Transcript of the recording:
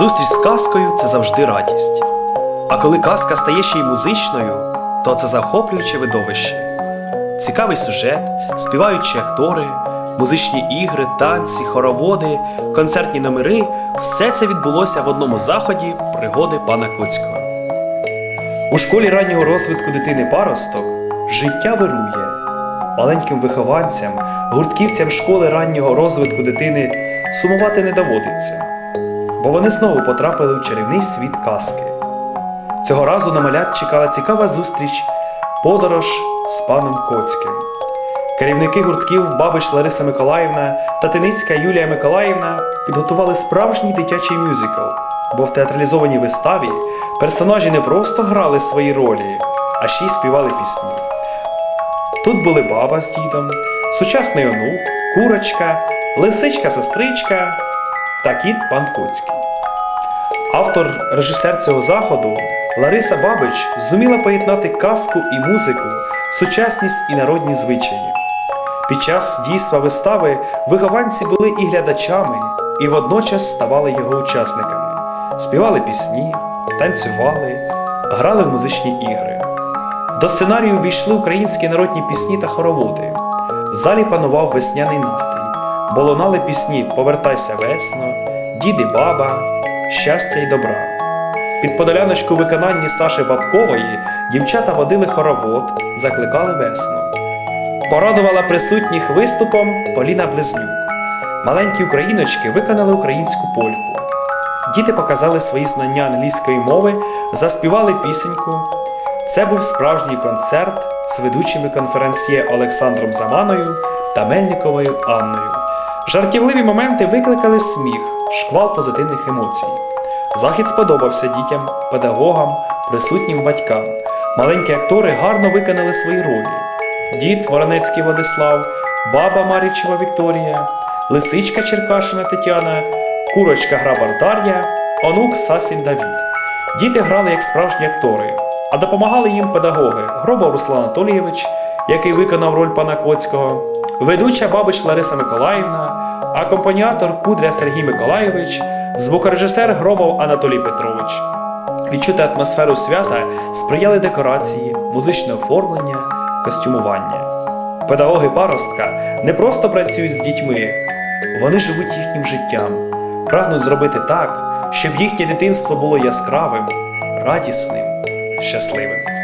Зустріч з казкою це завжди радість. А коли казка стає ще й музичною, то це захоплююче видовище. Цікавий сюжет, співаючі актори, музичні ігри, танці, хороводи, концертні номери все це відбулося в одному заході пригоди пана Коцького. У школі раннього розвитку дитини паросток життя вирує. Маленьким вихованцям, гуртківцям школи раннього розвитку дитини сумувати не доводиться, бо вони знову потрапили у чарівний світ казки. Цього разу на малят чекала цікава зустріч, подорож з паном Коцьким. Керівники гуртків Бабич Лариса Миколаївна та Тиницька Юлія Миколаївна підготували справжній дитячий мюзикл, бо в театралізованій виставі персонажі не просто грали свої ролі, а ще й співали пісні. Тут були баба з дідом, сучасний онук, курочка, лисичка-сестричка та кіт пан Коцький. Автор, режисер цього заходу Лариса Бабич зуміла поєднати казку і музику, сучасність і народні звичаї. Під час дійства вистави вихованці були і глядачами, і водночас ставали його учасниками, співали пісні, танцювали, грали в музичні ігри. До сценарію ввійшли українські народні пісні та хороводи. В залі панував весняний настрій, бо лунали пісні Повертайся весно, Діди баба, щастя й добра. Під подоляночку виконанні Саши Бабкової дівчата водили хоровод, закликали весну. Порадувала присутніх виступом Поліна Близнюк. Маленькі україночки виконали українську польку. Діти показали свої знання англійської мови, заспівали пісеньку. Це був справжній концерт з ведучими конференціє Олександром Заманою та Мельниковою Анною. Жартівливі моменти викликали сміх, шквал позитивних емоцій. Захід сподобався дітям, педагогам, присутнім батькам. Маленькі актори гарно виконали свої ролі. Дід Воронецький Владислав, баба Марічева Вікторія, лисичка Черкашина Тетяна, курочка Грабар Дар'я, онук Сасін Давід. Діти грали як справжні актори, а допомагали їм педагоги Гробов Руслан Анатолійович, який виконав роль пана Коцького, ведуча бабич Лариса Миколаївна, акомпаніатор Кудря Сергій Миколайович, звукорежисер Гробов Анатолій Петрович. Відчути атмосферу свята сприяли декорації, музичне оформлення, костюмування. Педагоги паростка не просто працюють з дітьми, вони живуть їхнім життям, прагнуть зробити так, щоб їхнє дитинство було яскравим, радісним, щасливим.